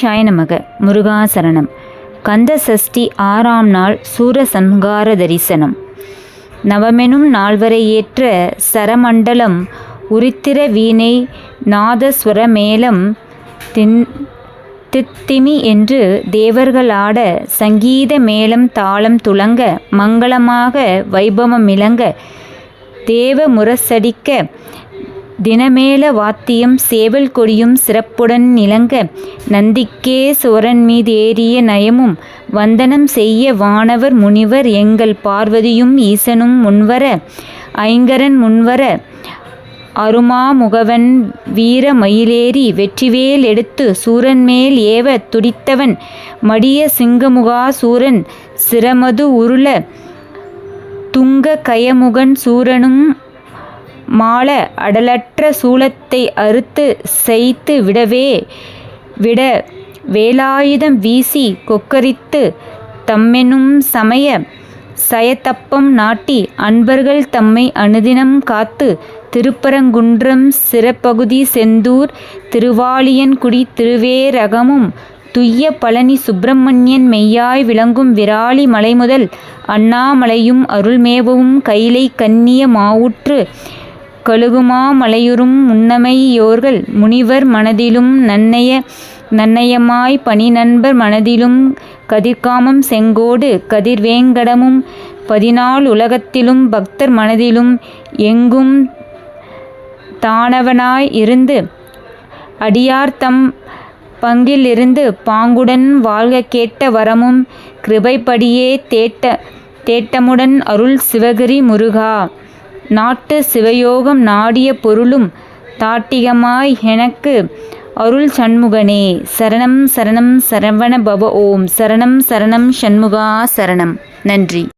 ஷாய நமக முருகாசரணம். கந்த சஷ்டி ஆறாம் நாள் சூரசம்ஹார தரிசனம் நவமெனும் நால்வரை ஏற்ற சரமண்டலம் உரித்திர வீணை நாதஸ்வரமேளம் தின் தித்திமி என்று தேவர்களாட சங்கீத மேளம் தாளம் துளங்க மங்களமாக வைபவமிளங்க தேவ முரசடிக்க தினமேள வாத்தியம் சேவல் கொடியும் சிறப்புடன் நிலங்க நந்திக்கே சோரன் ஏறிய நயமும் வந்தனம் செய்ய வானவர் முனிவர் எங்கள் பார்வதியும் ஈசனும் முன்வர ஐங்கரன் முன்வர அருமாமுகவன் வீர மயிலேறி வெற்றிவேல் எடுத்து சூரன் மேல் ஏவ துடித்தவன் மடிய சிங்கமுகா சூரன் சிரமது உருள துங்க கயமுகன் சூரனும் மாள அடலற்ற சூலத்தை அறுத்து செய்து விடவே விட வேலாயுதம் வீசி கொக்கரித்து தம்மெனும் சமய சயத்தப்பம் நாட்டி அன்பர்கள் தம்மை அனுதினம் காத்து திருப்பரங்குன்றம் சிறப்பகுதி செந்தூர் திருவாளியன்குடி திருவேரகமும் துய்ய பழனி சுப்பிரமணியன் மெய்யாய் விளங்கும் விராலி மலை முதல் அண்ணாமலையும் அருள்மேவும் கைலை கன்னிய மாவுற்று கழுகுமா மலையுறும் முன்னமையோர்கள் முனிவர் மனதிலும் நன்னய நன்னயமாய் பணி நண்பர் மனதிலும் கதிர்காமம் செங்கோடு கதிர்வேங்கடமும் பதினாள் உலகத்திலும் பக்தர் மனதிலும் எங்கும் தானவனாய் இருந்து அடியார்த்தம் பங்கிலிருந்து பாங்குடன் வாழ்க கேட்ட வரமும் கிருபைப்படியே தேட்ட தேட்டமுடன் அருள் சிவகிரி முருகா. நாட்டு சிவயோகம் நாடிய பொருளும் தாட்டிகமாய் எனக்கு அருள் சண்முகனே. சரணம் சரணம் சரவண பவ ஓம். சரணம் சரணம் சண்முகா சரணம். நன்றி.